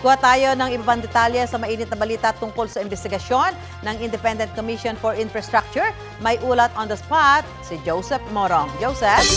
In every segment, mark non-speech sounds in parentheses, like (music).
Kuha tayo ng iba pang detalye sa mainit na balita tungkol sa investigasyon ng Independent Commission for Infrastructure. May ulat on the spot si Joseph Morong. Joseph?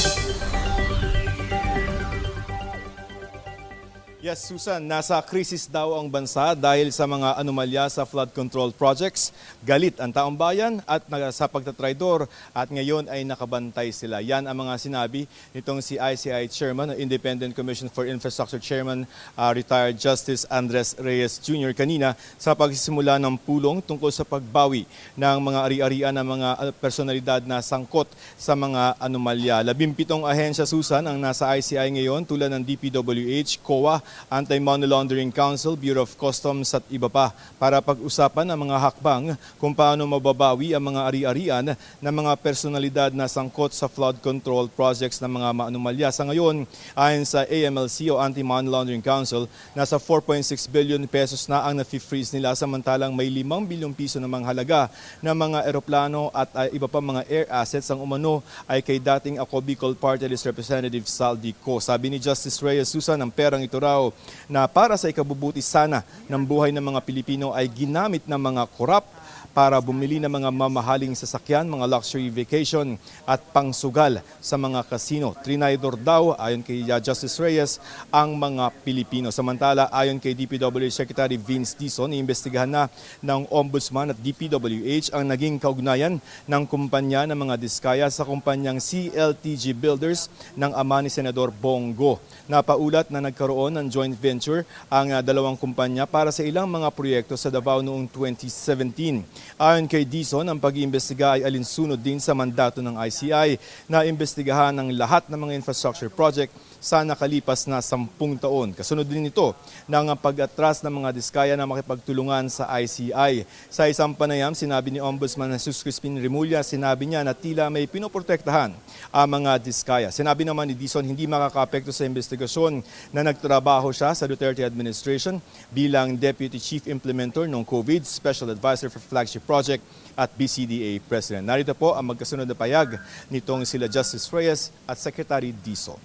Yes, Susan, nasa krisis daw ang bansa dahil sa mga anomalya sa flood control projects. Galit ang taong bayan at sa pagtatraidor at ngayon ay nakabantay sila. Yan ang mga sinabi nitong si ICI Chairman, Independent Commission for Infrastructure Chairman, uh, retired Justice Andres Reyes Jr. kanina sa pagsisimula ng pulong tungkol sa pagbawi ng mga ari-arian ng mga uh, personalidad na sangkot sa mga anomalya. Labimpitong ahensya, Susan, ang nasa ICI ngayon tulad ng DPWH, COA, Anti-Money Laundering Council, Bureau of Customs at iba pa para pag-usapan ang mga hakbang kung paano mababawi ang mga ari-arian ng mga personalidad na sangkot sa flood control projects ng mga maanumalya. Sa ngayon, ayon sa AMLC o Anti-Money Laundering Council, nasa 4.6 billion pesos na ang nafi-freeze nila samantalang may 5 bilyong piso namang halaga ng mga eroplano at uh, iba pa mga air assets ang umano ay kay dating ako Bicol Party Representative Saldi Co. Sabi ni Justice Reyes Susan, ang perang ito raw na para sa ikabubuti sana ng buhay ng mga Pilipino ay ginamit ng mga korap para bumili ng mga mamahaling sasakyan, mga luxury vacation at pangsugal sa mga kasino. Trinidor daw, ayon kay Justice Reyes, ang mga Pilipino. Samantala, ayon kay DPWH Secretary Vince Dizon, iimbestigahan na ng Ombudsman at DPWH ang naging kaugnayan ng kumpanya ng mga diskaya sa kumpanyang CLTG Builders ng ama ni Senador Bongo. Napaulat na nagkaroon ng joint venture ang uh, dalawang kumpanya para sa ilang mga proyekto sa Davao noong 2017. Ayon kay Dizon, ang pag-iimbestiga ay alinsunod din sa mandato ng ICI na imbestigahan ang lahat ng mga infrastructure project sa nakalipas na sampung taon. Kasunod din ito ng pag-atras ng mga diskaya na makipagtulungan sa ICI. Sa isang panayam, sinabi ni Ombudsman Jesus Crispin Remulla, sinabi niya na tila may pinoprotektahan ang mga diskaya. Sinabi naman ni Dizon hindi makakapekto sa investigasyon na nagtrabaho siya sa Duterte administration bilang Deputy Chief Implementer ng COVID, Special Advisor for Flagship Project at BCDA President. Narito po ang magkasunod na payag nitong sila Justice Reyes at Secretary Dizon.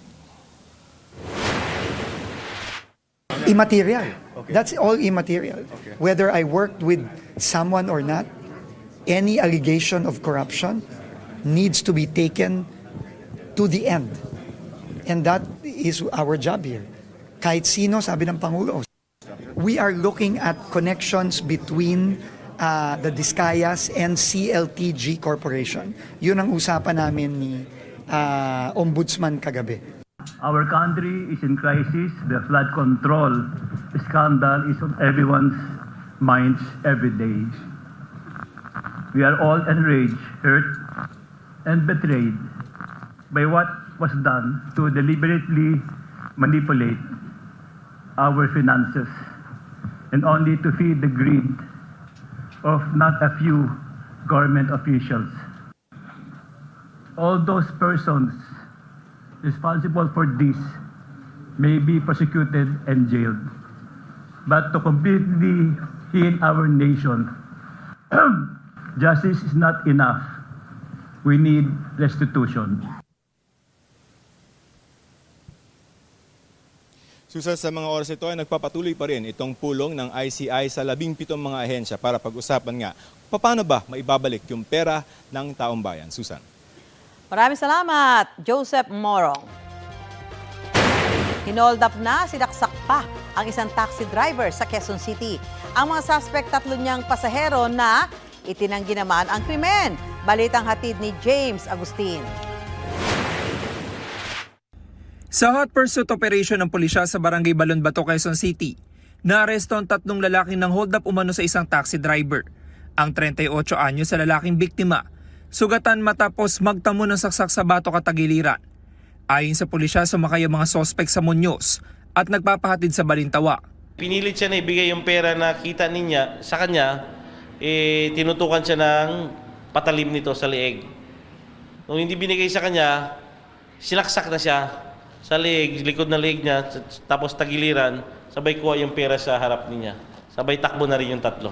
Immaterial. That's all immaterial. Whether I worked with someone or not, any allegation of corruption needs to be taken to the end. And that is our job here. Kahit sino, sabi ng Pangulo, we are looking at connections between uh, the Discayas and CLTG Corporation. Yun ang usapan namin ni uh, Ombudsman kagabi. Our country is in crisis. The flood control scandal is on everyone's minds every day. We are all enraged, hurt, and betrayed by what was done to deliberately manipulate our finances and only to feed the greed of not a few government officials. All those persons responsible for this may be prosecuted and jailed. But to completely heal our nation, (clears throat) justice is not enough. We need restitution. Susan, sa mga oras ito ay nagpapatuloy pa rin itong pulong ng ICI sa labing pitong mga ahensya para pag-usapan nga paano ba maibabalik yung pera ng taong bayan. Susan. Maraming salamat, Joseph Morong. Hinold up na, sinaksak pa ang isang taxi driver sa Quezon City. Ang mga suspect tatlo niyang pasahero na itinanggi naman ang krimen. Balitang hatid ni James Agustin. Sa hot pursuit operation ng pulisya sa Barangay Balonbato, Quezon City, naaresto ang tatlong lalaking ng hold up umano sa isang taxi driver. Ang 38 anyo sa lalaking biktima, sugatan matapos magtamo ng saksak sa bato katagiliran. Ayon sa pulisya, sumakay ang mga sospek sa Muñoz at nagpapahatid sa Balintawa. Pinilit siya na ibigay yung pera na kita niya sa kanya, eh, tinutukan siya ng patalim nito sa leeg. Nung hindi binigay sa kanya, silaksak na siya sa leeg, likod na leeg niya, tapos tagiliran, sabay kuha yung pera sa harap niya. Sabay takbo na rin yung tatlo.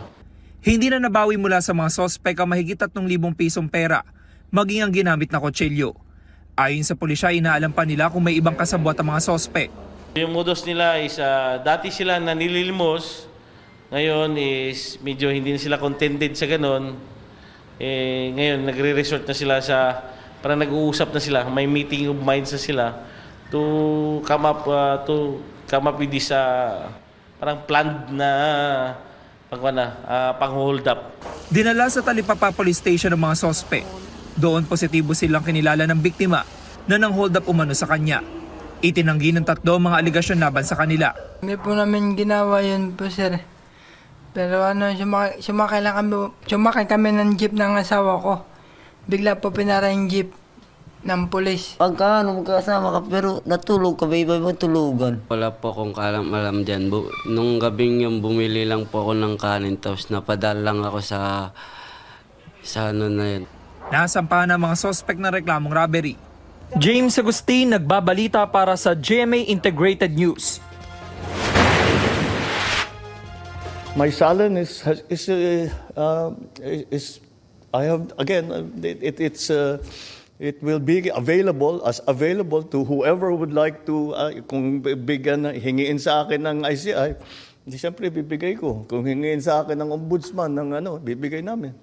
Hindi na nabawi mula sa mga sospek ang mahigit 3,000 pisong pera, maging ang ginamit na kutsilyo. Ayon sa pulisya, inaalam pa nila kung may ibang kasabwat ang mga sospek. Yung modus nila is, ah, dati sila nanililimos, ngayon is medyo hindi na sila contented sa ganon. Eh, ngayon, nagre-resort na sila sa, parang nag-uusap na sila, may meeting of minds na sila to come up, ah, to come up with this, ah, parang planned na pang, na, ah, pang-hold up. Dinala sa Talipapa Police Station ang mga sospe. Doon positibo silang kinilala ng biktima na nang hold up umano sa kanya. Itinanggi ng tatlo ang mga aligasyon laban sa kanila. Hindi po namin ginawa yun po, sir. Pero ano, sumakay, sumakay lang kami, sumakay kami ng jeep ng asawa ko. Bigla po pinara yung jeep ng pulis. Pagka ano, magkasama ka, pero natulog ka, ba iba ibang tulugan. Wala po akong kalam-alam dyan. Bu- nung gabing yung bumili lang po ako ng kanin tapos napadal lang ako sa sa ano na yun. Nasampahan ang mga sospek ng reklamong robbery. James Agustin nagbabalita para sa GMA Integrated News. My salon is has- is uh, uh, is I have again uh, it, it it's uh, it will be available as available to whoever would like to uh, kung bigyan hingiin sa akin ng ICI di siyempre bibigay ko kung hingiin sa akin ng ombudsman ng ano bibigay namin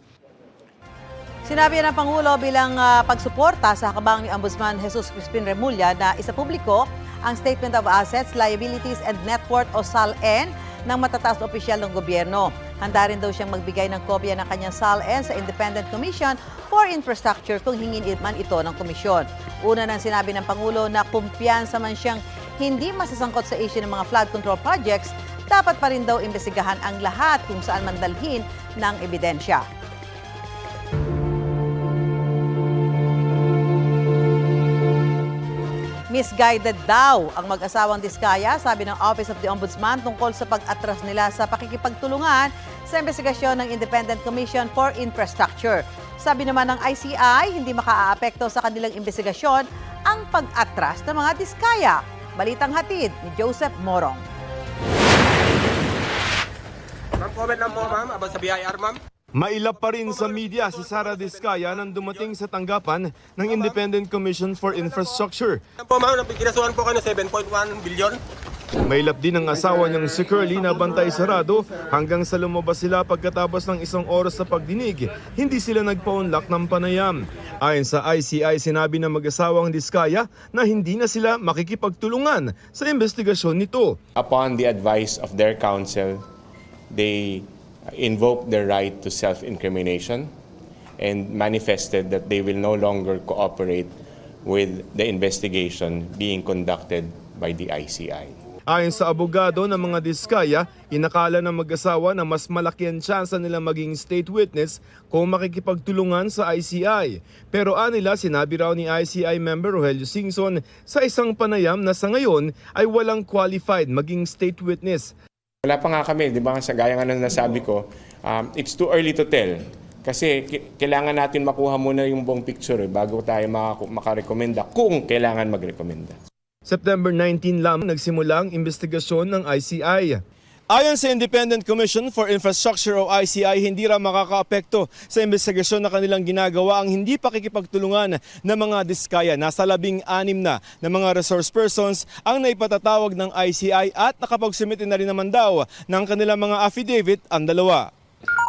Sinabi ng Pangulo bilang ah, pagsuporta sa hakbang ni Ombudsman Jesus Crispin Remulla na isa publiko ang Statement of Assets, Liabilities and Net Worth o SALN ng matataas na opisyal ng gobyerno. Handa rin daw siyang magbigay ng kopya ng kanyang SALN sa Independent Commission for Infrastructure kung hingin man ito ng komisyon. Una nang sinabi ng Pangulo na kumpiyansa man siyang hindi masasangkot sa issue ng mga flood control projects, dapat pa rin daw imbestigahan ang lahat kung saan man dalhin ng ebidensya. Misguided daw ang mag-asawang Diskaya, sabi ng Office of the Ombudsman tungkol sa pag-atras nila sa pakikipagtulungan sa investigasyon ng Independent Commission for Infrastructure. Sabi naman ng ICI, hindi makaaapekto sa kanilang investigasyon ang pag-atras ng mga Diskaya. Balitang hatid ni Joseph Morong. Ma'am, comment lang mo, ma'am, abang sa BIR, ma'am. Mailap pa rin sa media si Sara Diskaya nang dumating sa tanggapan ng Independent Commission for Infrastructure. Po, ma'am, kinasuhan po kayo ng 7.1 billion. Mailap din ang asawa niyang si Curly na bantay sarado hanggang sa lumabas sila pagkatapos ng isang oras sa pagdinig. Hindi sila nagpaunlak ng panayam. Ayon sa ICI, sinabi ng mag-asawang Diskaya na hindi na sila makikipagtulungan sa investigasyon nito. Upon the advice of their counsel, they invoked their right to self-incrimination and manifested that they will no longer cooperate with the investigation being conducted by the ICI. Ayon sa abogado ng mga Diskaya, inakala ng mag-asawa na mas malaki ang tsansa nila maging state witness kung makikipagtulungan sa ICI. Pero anila sinabi raw ni ICI member Rogelio Singson sa isang panayam na sa ngayon ay walang qualified maging state witness. Wala pa nga kami, di ba? Sa gaya nga ng nasabi ko, um, it's too early to tell. Kasi kailangan natin makuha muna yung buong picture eh, bago tayo maka- makarekomenda kung kailangan magrekomenda. September 19 lamang nagsimula ang investigasyon ng ICI. Ayon sa Independent Commission for Infrastructure o ICI, hindi raw makakaapekto sa investigasyon na kanilang ginagawa ang hindi pakikipagtulungan ng mga diskaya. Nasa labing anim na ng mga resource persons ang naipatatawag ng ICI at nakapagsumitin na rin naman daw ng kanilang mga affidavit ang dalawa.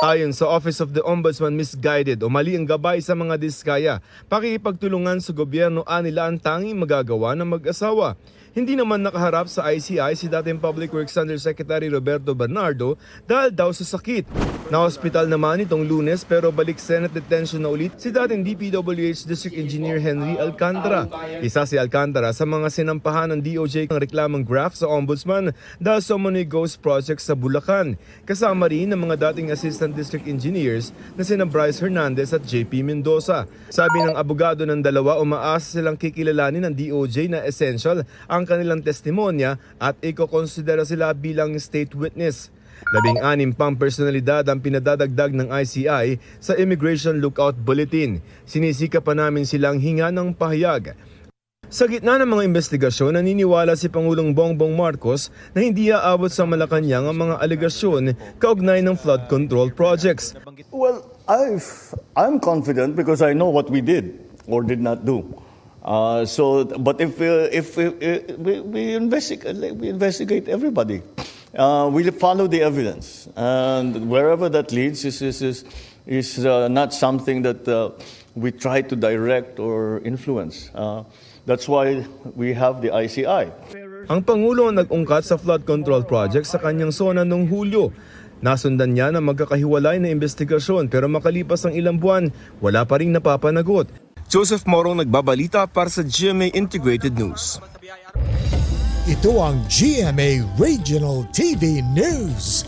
Ayon sa Office of the Ombudsman, misguided o mali ang gabay sa mga diskaya. Pakikipagtulungan sa gobyerno anila ang tanging magagawa ng mag-asawa. Hindi naman nakaharap sa ICI si dating Public Works Undersecretary Roberto Bernardo dahil daw sa sakit. Na-hospital naman itong lunes pero balik Senate detention na ulit si dating DPWH District Engineer Henry Alcantara. Isa si Alcantara sa mga sinampahan ng DOJ ng reklamang graft sa Ombudsman dahil sa umano'y ghost project sa Bulacan. Kasama rin ng mga dating Assistant District Engineers na sina Bryce Hernandez at JP Mendoza. Sabi ng abogado ng dalawa, umaasa silang kikilalanin ng DOJ na essential ang kanilang testimonya at ikokonsidera sila bilang state witness. Labing anim pang personalidad ang pinadadagdag ng ICI sa Immigration Lookout Bulletin. Sinisika pa namin silang hinga ng pahayag. Sa gitna ng mga investigasyon, naniniwala si Pangulong Bongbong Marcos na hindi aabot sa Malacanang ang mga alegasyon kaugnay ng flood control projects. well I've, I'm confident because I know what we did or did not do Uh, so, but if uh, if we, we, we investigate, we investigate everybody. Uh, we follow the evidence, and wherever that leads is is is, is uh, not something that uh, we try to direct or influence. Uh, that's why we have the ICI. Ang Pangulo ang nag-ungkat sa flood control project sa kanyang sona noong Hulyo. Nasundan niya ng magkakahiwalay na investigasyon pero makalipas ang ilang buwan, wala pa rin napapanagot. Joseph Morong nagbabalita para sa GMA Integrated News. Ito ang GMA Regional TV News.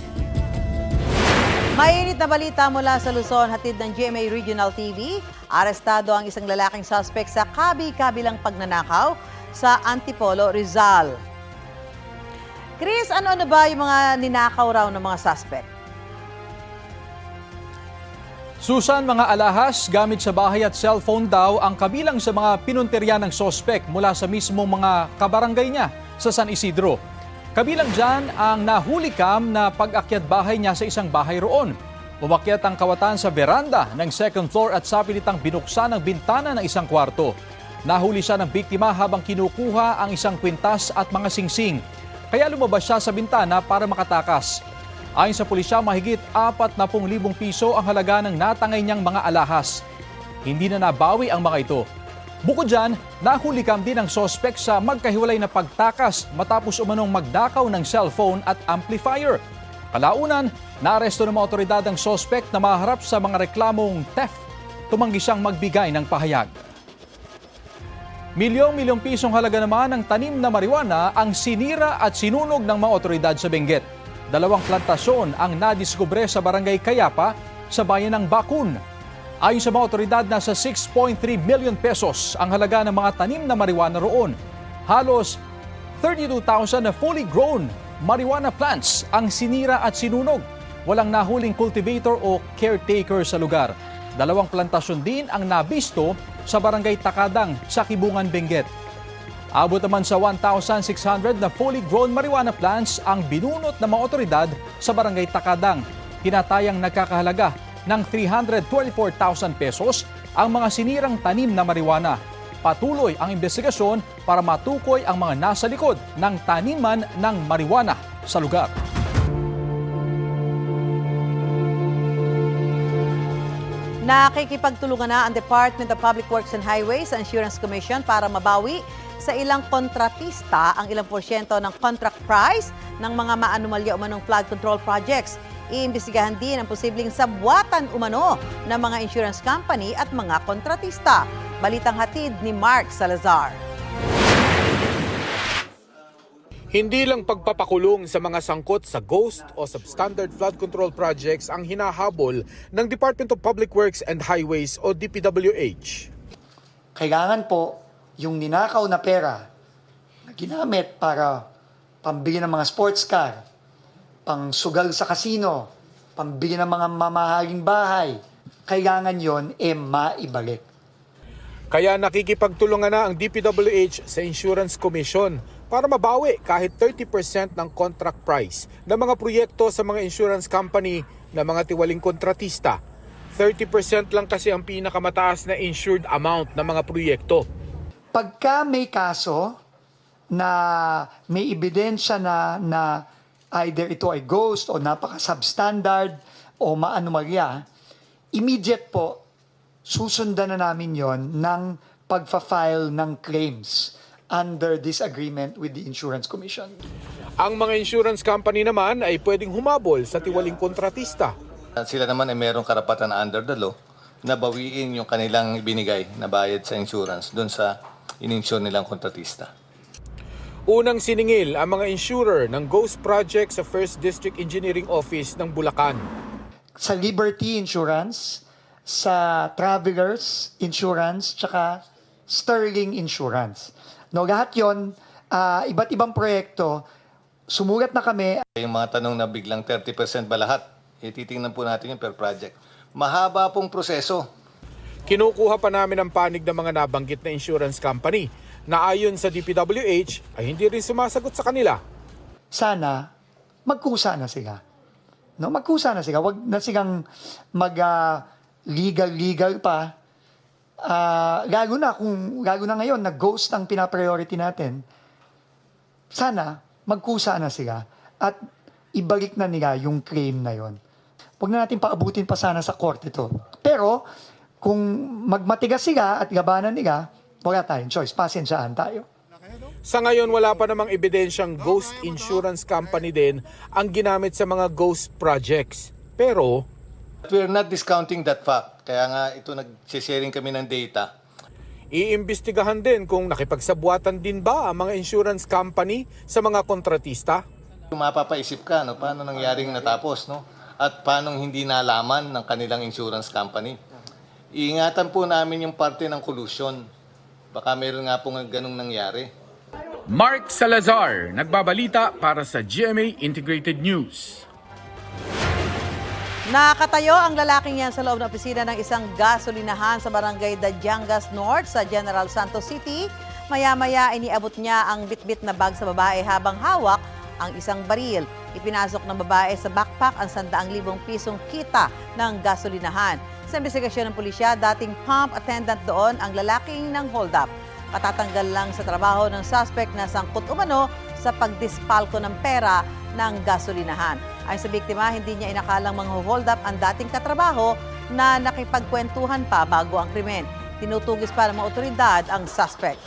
Mainit na balita mula sa Luzon, hatid ng GMA Regional TV. Arestado ang isang lalaking suspect sa kabi-kabilang pagnanakaw sa Antipolo, Rizal. Chris, ano-ano ba yung mga ninakaw raw ng mga suspect? Susan, mga alahas gamit sa bahay at cellphone daw ang kabilang sa mga pinunterya ng sospek mula sa mismong mga kabarangay niya sa San Isidro. Kabilang dyan ang nahuli cam na pag-akyat bahay niya sa isang bahay roon. Umakyat ang kawatan sa veranda ng second floor at sapilitang binuksan ang bintana ng isang kwarto. Nahuli siya ng biktima habang kinukuha ang isang kwintas at mga singsing. Kaya lumabas siya sa bintana para makatakas. Ayon sa pulisya, mahigit 40,000 piso ang halaga ng natangay niyang mga alahas. Hindi na nabawi ang mga ito. Bukod dyan, nahulikam din ang sospek sa magkahiwalay na pagtakas matapos umanong magdakaw ng cellphone at amplifier. Kalaunan, naaresto ng mga otoridad ang sospek na maharap sa mga reklamong theft. Tumanggi siyang magbigay ng pahayag. Milyong-milyong pisong halaga naman ng tanim na marijuana ang sinira at sinunog ng mga otoridad sa Benguet. Dalawang plantasyon ang nadiskubre sa barangay Kayapa sa bayan ng Bakun. Ayon sa mga otoridad, nasa 6.3 million pesos ang halaga ng mga tanim na marijuana roon. Halos 32,000 na fully grown marijuana plants ang sinira at sinunog. Walang nahuling cultivator o caretaker sa lugar. Dalawang plantasyon din ang nabisto sa barangay Takadang sa Kibungan, Benguet. Abot naman sa 1,600 na fully grown marijuana plants ang binunot ng mga otoridad sa barangay Takadang. Tinatayang nagkakahalaga ng 324,000 pesos ang mga sinirang tanim na marijuana. Patuloy ang investigasyon para matukoy ang mga nasa likod ng taniman ng marijuana sa lugar. Nakikipagtulungan na ang Department of Public Works and Highways sa Insurance Commission para mabawi sa ilang kontratista ang ilang porsyento ng contract price ng mga maanumalya umanong flood control projects. Iimbestigahan din ang posibleng sabwatan umano ng mga insurance company at mga kontratista. Balitang hatid ni Mark Salazar. Hindi lang pagpapakulong sa mga sangkot sa ghost o substandard flood control projects ang hinahabol ng Department of Public Works and Highways o DPWH. Kailangan po yung ninakaw na pera na ginamit para pambili ng mga sports car, pang sugal sa kasino, pambili ng mga mamahaling bahay, kailangan yon e maibalik. Kaya nakikipagtulungan na ang DPWH sa Insurance Commission para mabawi kahit 30% ng contract price ng mga proyekto sa mga insurance company na mga tiwaling kontratista. 30% lang kasi ang pinakamataas na insured amount ng mga proyekto. Pagka may kaso na may ebidensya na, na either ito ay ghost o napaka-substandard o maanomalya, immediate po, susundan na namin yon ng pagfa-file ng claims under this agreement with the Insurance Commission. Ang mga insurance company naman ay pwedeng humabol sa tiwaling kontratista. Sila naman ay mayroong karapatan under the law na bawiin yung kanilang binigay na bayad sa insurance doon sa in-insure nilang kontratista. Unang siningil ang mga insurer ng Ghost Project sa First District Engineering Office ng Bulacan. Sa Liberty Insurance, sa Travelers Insurance, tsaka Sterling Insurance. No, lahat yon ah, iba't ibang proyekto, sumulat na kami Yung mga tanong na biglang 30% ba lahat, ititingnan po natin yung per project. Mahaba pong proseso. Kinukuha pa namin ang panig ng mga nabanggit na insurance company na ayon sa DPWH ay hindi rin sumasagot sa kanila. sana magkusa na sila. No, magkusa na sila. Wag na silang mag ah, legal legal pa ah, gago na kung gago na ngayon, nag-ghost ang pinapriority natin. Sana magkusa na sila at ibalik na nila yung claim na yon. Huwag na natin paabutin pa sana sa court ito. Pero kung magmatigas sila at gabanan nila, wala tayong choice. Pasensyaan tayo. Sa ngayon, wala pa namang ebidensyang ghost insurance company din ang ginamit sa mga ghost projects. Pero, We're not discounting that fact. Kaya nga ito nag-sharing kami ng data. iimbestigahan din kung nakipagsabuatan din ba ang mga insurance company sa mga kontratista. Mapapaisip ka, no, paano nangyaring natapos, no? At paano hindi nalaman ng kanilang insurance company. Iingatan po namin yung parte ng collusion. Baka meron nga po ganung nangyari. Mark Salazar, nagbabalita para sa GMA Integrated News. Nakatayo ang lalaking yan sa loob ng opisina ng isang gasolinahan sa barangay Dadyangas North sa General Santos City. Maya-maya iniabot niya ang bitbit na bag sa babae habang hawak ang isang baril. Ipinasok ng babae sa backpack ang 100,000 pisong kita ng gasolinahan. Sa investigasyon ng pulisya, dating pump attendant doon ang lalaking ng hold-up. Patatanggal lang sa trabaho ng suspect na sangkot umano sa pagdispalko ng pera ng gasolinahan. Ay sa biktima, hindi niya inakalang mga hold up ang dating katrabaho na nakipagkwentuhan pa bago ang krimen. Tinutugis pa ng mga otoridad ang suspect.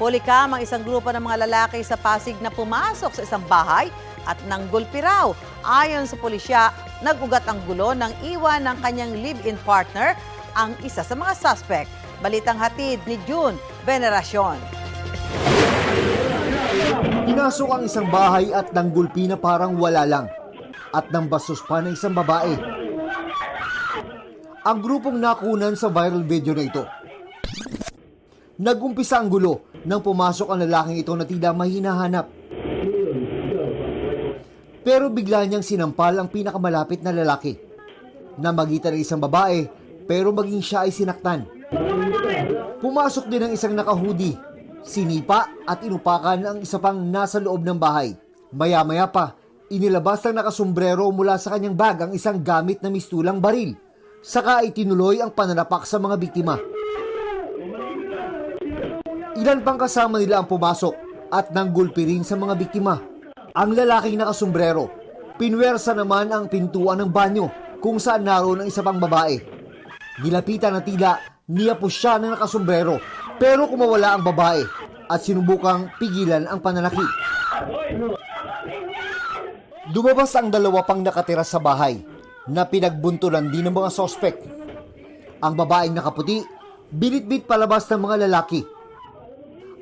Huli ka ang isang grupo ng mga lalaki sa Pasig na pumasok sa isang bahay at nanggulpi raw. Ayon sa pulisya, nagugat ang gulo ng iwan ng kanyang live-in partner ang isa sa mga suspect. Balitang hatid ni June Veneracion. Pinasok ang isang bahay at nanggulpi na parang wala lang. At nang bastos pa ng isang babae. Ang grupong nakunan sa viral video na ito. Nagumpisa ang gulo nang pumasok ang lalaking ito na tila may hinahanap. Pero bigla niyang sinampal ang pinakamalapit na lalaki. Na magitan ng isang babae pero maging siya ay sinaktan. Pumasok din ang isang nakahudi Sinipa at inupakan ang isa pang nasa loob ng bahay. Maya-maya pa, inilabas ng nakasombrero mula sa kanyang bag ang isang gamit na mistulang baril. Saka ay tinuloy ang pananapak sa mga biktima. Ilan pang kasama nila ang pumasok at nanggulpi rin sa mga biktima. Ang lalaking nakasombrero, pinwersa naman ang pintuan ng banyo kung saan naroon ang isa pang babae. Nilapitan na tila niyapos siya na nakasombrero pero kumawala ang babae at sinubukang pigilan ang pananakit. Dumabas ang dalawa pang nakatira sa bahay na pinagbuntulan din ng mga sospek. Ang babaeng nakaputi, binitbit palabas ng mga lalaki.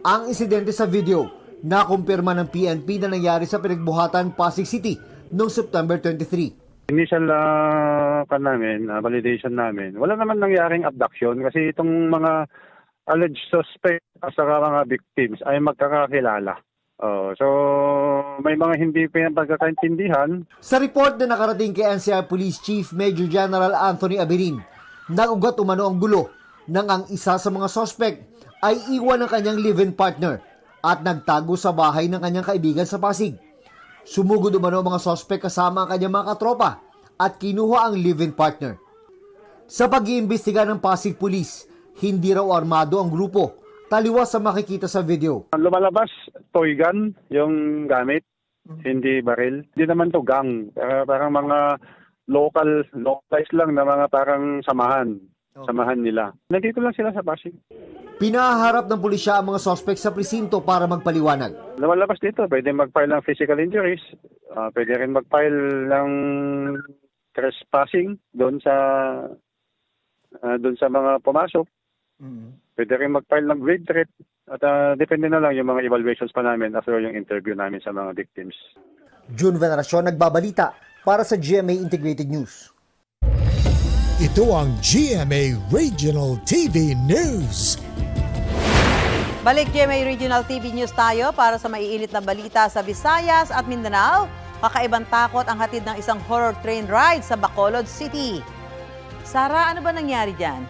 Ang insidente sa video, nakumpirma ng PNP na nangyari sa pinagbuhatan Pasig City noong September 23. Initial uh, kan namin, uh, validation namin, wala naman nangyaring abduction kasi itong mga alleged suspect at saka mga victims ay magkakakilala. Oh, so may mga hindi pinapagkakaintindihan. Sa report na nakarating kay NCR Police Chief Major General Anthony Abirin, nagugat umano ang gulo nang ang isa sa mga sospek ay iwan ng kanyang live-in partner at nagtago sa bahay ng kanyang kaibigan sa Pasig. Sumugod umano ang mga sospek kasama ang kanyang mga katropa at kinuha ang live-in partner. Sa pag-iimbestiga ng Pasig Police, hindi raw armado ang grupo taliwas sa makikita sa video. Lumalabas toy gun yung gamit, hindi baril. Hindi naman to gang, Para- parang mga local, localized lang na mga parang samahan. Samahan nila. Nandito lang sila sa Pasig. Pinaharap ng pulisya ang mga sospek sa presinto para magpaliwanag. Lumalabas dito, pwede mag-file ng physical injuries, ah, pwede rin mag-file ng trespassing doon sa ah, doon sa mga pumasok. Pwede rin mag-file ng grade threat at ah, depende na lang yung mga evaluations pa namin after yung interview namin sa mga victims. June Veneracion nagbabalita para sa GMA Integrated News. Ito ang GMA Regional TV News. Balik GMA Regional TV News tayo para sa maiinit na balita sa Visayas at Mindanao. Kakaibang takot ang hatid ng isang horror train ride sa Bacolod City. Sara, ano ba nangyari dyan?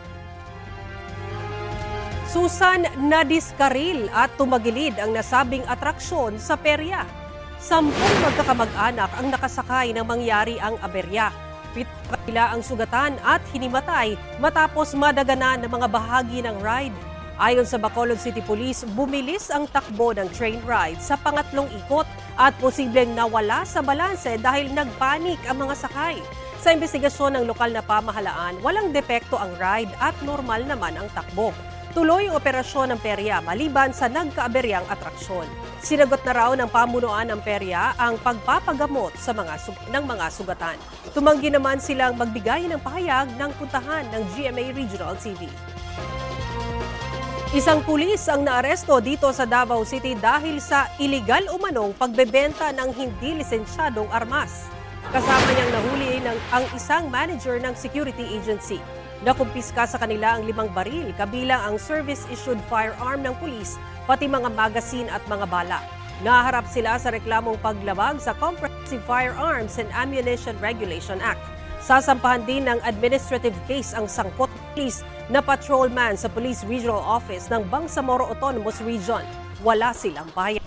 Susan nadiskaril at tumagilid ang nasabing atraksyon sa perya. Sampung magkakamag-anak ang nakasakay ng mangyari ang aberya. Pit nila ang sugatan at hinimatay matapos madaganan ng mga bahagi ng ride. Ayon sa Bacolod City Police, bumilis ang takbo ng train ride sa pangatlong ikot at posibleng nawala sa balanse dahil nagpanik ang mga sakay. Sa investigasyon ng lokal na pamahalaan, walang depekto ang ride at normal naman ang takbo. Tuloy ang operasyon ng perya maliban sa nagkaaberyang atraksyon. Sinagot na raw ng pamunuan ng perya ang pagpapagamot sa mga ng mga sugatan. Tumanggi naman silang magbigay ng pahayag ng puntahan ng GMA Regional TV. Isang pulis ang naaresto dito sa Davao City dahil sa iligal umanong pagbebenta ng hindi lisensyadong armas. Kasama niyang nahuli ng, ang isang manager ng security agency. Nakumpiska sa kanila ang limang baril kabilang ang service-issued firearm ng pulis, pati mga magasin at mga bala. Naharap sila sa reklamong paglabag sa Comprehensive Firearms and Ammunition Regulation Act. Sasampahan din ng administrative case ang sangkot police na patrolman sa Police Regional Office ng Bangsamoro Autonomous Region. Wala silang bayad.